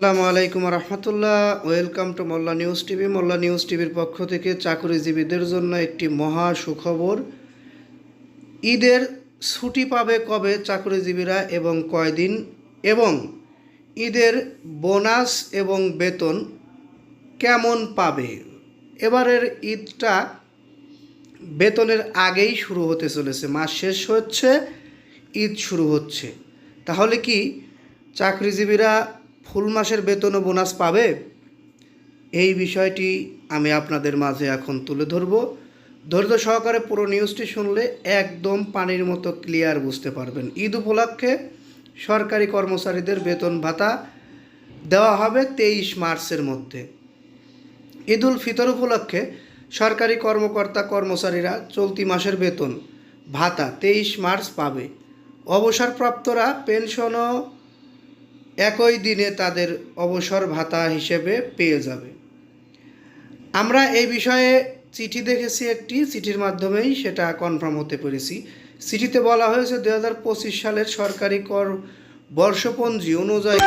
আসসালামু আলাইকুম রহমতুল্লাহ। Welcome to Molla news TV. Molla news টিভির পক্ষ থেকে চাকরিজীবীদের জন্য একটি মহা সুখবর। ঈদের ছুটি পাবে কবে চাকরিজীবীরা এবং কয়দিন? এবং ঈদের বোনাস এবং বেতন কেমন পাবে? এবারের ঈদটা বেতনের আগেই শুরু হতে চলেছে। মাস শেষ হচ্ছে, ঈদ শুরু হচ্ছে। তাহলে কি চাকরিজীবীরা ফুল মাসের বেতন ও বোনাস পাবে? এই বিষয়টি আমি আপনাদের মাঝে এখন তুলে ধরব। ধৈর্য সহকারে পুরো নিউজটি শুনলে একদম পানির মতো ক্লিয়ার বুঝতে পারবেন। ঈদ উপলক্ষে সরকারি কর্মচারীদের বেতন ভাতা দেওয়া হবে তেইশ মার্চের মধ্যে। ঈদ উল ফিতর উপলক্ষে সরকারি কর্মকর্তা কর্মচারীরা চলতি মাসের বেতন ভাতা তেইশ মার্চ পাবে। অবসরপ্রাপ্তরা, পেনশনও একই দিনে তাদের অবসর ভাতা হিসেবে পেয়ে যাবে। আমরা এই বিষয়ে চিঠি দেখেছি একটি, চিঠির মাধ্যমেই সেটা কনফার্ম হতে পেরেছি। চিঠিতে বলা হয়েছে দু হাজার পঁচিশ সালের সরকারি কর বর্ষপঞ্জি অনুযায়ী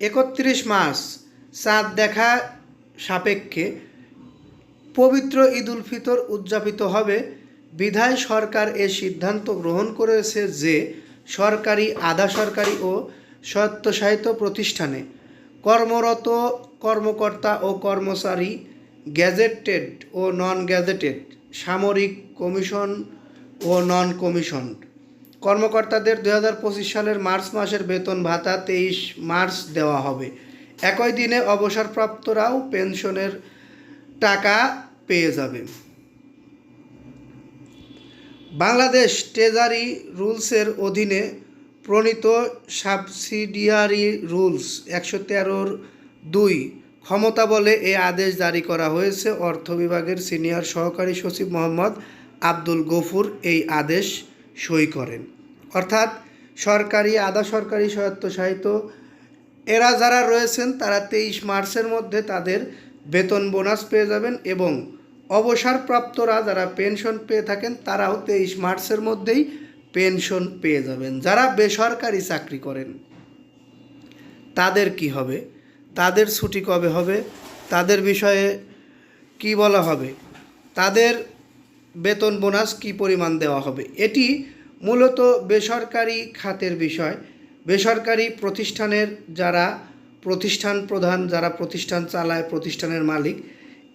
একত্রিশ মাস চাঁদ দেখা সাপেক্ষে পবিত্র ঈদ উল ফিতর উদযাপিত হবে। বিধায় সরকার এ সিদ্ধান্ত গ্রহণ করেছে যে সরকারি, আধা সরকারি ও স্বায়ত্তশাসিত প্রতিষ্ঠানে কর্মরত কর্মকর্তা ও কর্মচারী গ্যাজেটেড ও নন গ্যাজেটেড সামরিক কমিশন ও নন কমিশন কর্মকর্তাদের দু হাজার পঁচিশ সালের মার্চ মাসের বেতন ভাতা তেইশ মার্চ দেওয়া হবে। একই দিনে অবসরপ্রাপ্তরাও পেনশনের টাকা পেয়ে যাবে। বাংলাদেশ ট্রেজারি রুলসের অধীনে প্রণীত সাবসিডিয়ারি রুলস একশো তেরোর দুই ক্ষমতা বলে এ আদেশ জারি করা হয়েছে। অর্থ বিভাগের সিনিয়র সহকারী সচিব মোহাম্মদ আব্দুল গফুর এই আদেশ সই করেন। অর্থাৎ সরকারি, আধা সরকারি, স্বায়ত্তশাসিত এরা যারা রয়েছেন, তারা তেইশ মার্চের মধ্যে তাদের বেতন বোনাস পেয়ে যাবেন এবং অবসরপ্রাপ্তরা যারা পেনশন পেয়ে থাকেন, তারাও তেইশ মার্চের মধ্যেই পেনশন পেয়ে যাবেন। যারা বেসরকারি চাকরি করেন, তাদের কি হবে? তাদের ছুটি কবে হবে? তাদের বিষয়ে কি বলা হবে? তাদের বেতন বোনাস কি পরিমাণ দেওয়া হবে? এটি মূলত বেসরকারি খাতের বিষয়। বেসরকারি প্রতিষ্ঠানের যারা প্রতিষ্ঠান প্রধান, যারা প্রতিষ্ঠান চালায়, প্রতিষ্ঠানের মালিক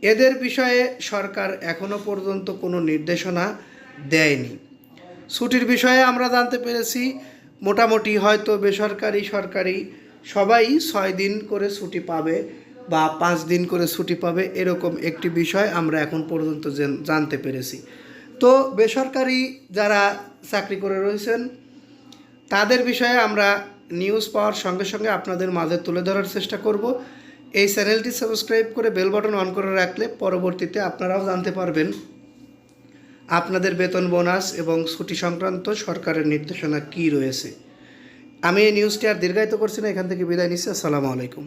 এদের বিষয়ে সরকার এখনও পর্যন্ত কোনো নির্দেশনা দেয়নি। ছুটির বিষয়ে আমরা জানতে পেরেছি, মোটামুটি হয়তো বেসরকারি, সরকারি সবাই ছয় দিন করে ছুটি পাবে বা পাঁচ দিন করে ছুটি পাবে, এরকম একটি বিষয় আমরা এখন পর্যন্ত জেন- জানতে পেরেছি। তো বেসরকারি যারা চাকরি করে রয়েছেন, তাদের বিষয়ে আমরা নিউজ পাওয়ার সঙ্গে সঙ্গে আপনাদের মাঝে তুলে ধরার চেষ্টা করব। এই চ্যানেলটি সাবস্ক্রাইব করে বেল বাটন অন করে রাখলে পরবর্তীতে আপনারাও জানতে পারবেন আপনাদের বেতন বোনাস এবং ছুটি সংক্রান্ত সরকারের নির্দেশনা কি রয়েছে। আমি এই নিউজটি আর দীর্ঘায়িত করছি না, এখান থেকে বিদায় নিচ্ছি। আসসালামু আলাইকুম।